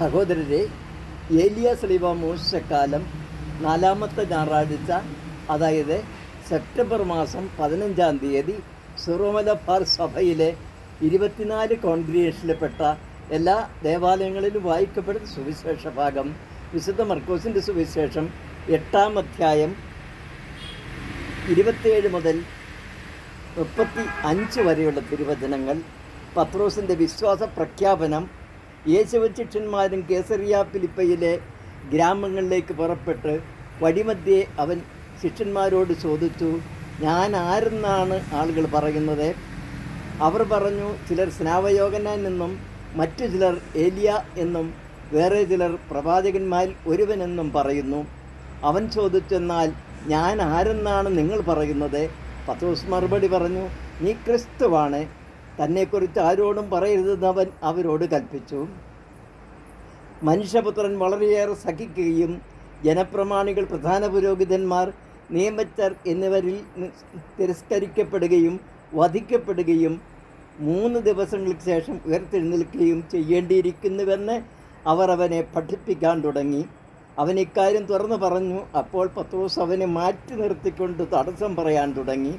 സഹോദരരെ ഏലിയ സ്ലീവ മോശക്കാലം നാലാമത്തെ ഞായറാഴ്ച അതായത് സെപ്റ്റംബർ മാസം പതിനഞ്ചാം തീയതി സിറോമലബാർ സഭയിലെ ഇരുപത്തിനാല് കോൺഗ്രിയേഷനിൽപ്പെട്ട എല്ലാ ദേവാലയങ്ങളിലും വായിക്കപ്പെടുന്ന സുവിശേഷ ഭാഗം വിശുദ്ധ മർക്കോസിന്റെ സുവിശേഷം എട്ടാം അധ്യായം ഇരുപത്തിയേഴ് മുതൽ മുപ്പത്തി അഞ്ച് വരെയുള്ള തിരുവചനങ്ങൾ പത്രോസിന്റെ വിശ്വാസ പ്രഖ്യാപനം യേശുവ ശിഷ്യന്മാരും കേസറിയ ഫിലിപ്പയിലെ ഗ്രാമങ്ങളിലേക്ക് പുറപ്പെട്ട് വഴിമധ്യേ അവൻ ശിഷ്യന്മാരോട് ചോദിച്ചു ഞാൻ ആരെന്നാണ്? ആളുകൾ പറയുന്നത്. അവർ പറഞ്ഞു ചിലർ സ്നാവയോഗനാൻ എന്നും മറ്റു ചിലർ ഏലിയ എന്നും വേറെ ചിലർ പ്രവാചകന്മാരിൽ ഒരുവനെന്നും പറയുന്നു. അവൻ ചോദിച്ചെന്നാൽ ഞാൻ ആരെന്നാണ് നിങ്ങൾ പറയുന്നത്? പത്തോസ് മറുപടി പറഞ്ഞു നീ ക്രിസ്തുവാണ്. തന്നെക്കുറിച്ച് ആരോടും പറയരുതെന്ന് അവൻ അവരോട് കൽപ്പിച്ചു. മനുഷ്യപുത്രൻ വളരെയേറെ സഹിക്കുകയും ജനപ്രമാണികൾ പ്രധാന പുരോഹിതന്മാർ നിയമച്ചർ എന്നിവരിൽ തിരസ്കരിക്കപ്പെടുകയും വധിക്കപ്പെടുകയും മൂന്ന് ദിവസങ്ങൾക്ക് ശേഷം ഉയർത്തെഴുന്നേൽക്കുകയും ചെയ്യേണ്ടിയിരിക്കുന്നുവെന്ന് അവർ അവനെ പഠിപ്പിക്കാൻ തുടങ്ങി. അവൻ ഇക്കാര്യം തുറന്നു പറഞ്ഞു. അപ്പോൾ പത്രോസ് അവനെ മാറ്റി നിർത്തിക്കൊണ്ട് തടസ്സം പറയാൻ തുടങ്ങി.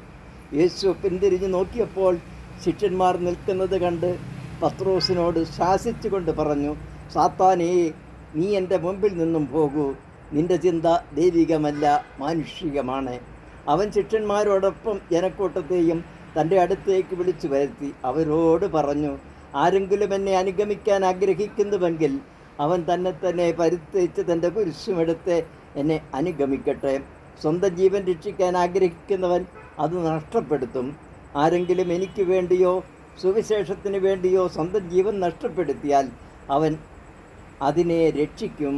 യേശു പിന്തിരിഞ്ഞ് നോക്കിയപ്പോൾ ശിഷ്യന്മാർ നിൽക്കുന്നത് കണ്ട് പത്രോസിനോട് ശാസിച്ചുകൊണ്ട് പറഞ്ഞു സാത്താനേ നീ എന്റെ മുമ്പിൽ നിന്നും പോകൂ. നിന്റെ ചിന്ത ദൈവികമല്ല മാനുഷികമാണ്. അവൻ ശിഷ്യന്മാരോടൊപ്പം ജനക്കൂട്ടത്തെയും തന്റെ അടുത്തേക്ക് വിളിച്ചു വരുത്തി. അവരോട് പറഞ്ഞു ആരെങ്കിലും എന്നെ അനുഗമിക്കാൻ ആഗ്രഹിക്കുന്നുവെങ്കിൽ അവൻ തന്നെ തന്നെ പരിത്തേച്ച് തന്റെ കുരിശുമെടുത്ത് എന്നെ അനുഗമിക്കട്ടെ. സ്വന്തം ജീവൻ രക്ഷിക്കാൻ ആഗ്രഹിക്കുന്നവൻ അത് നഷ്ടപ്പെടുത്തും. ആരെങ്കിലും എനിക്ക് വേണ്ടിയോ സുവിശേഷത്തിന് വേണ്ടിയോ സ്വന്തം ജീവൻ നഷ്ടപ്പെടുത്തിയാൽ അവൻ അതിനെ രക്ഷിക്കും.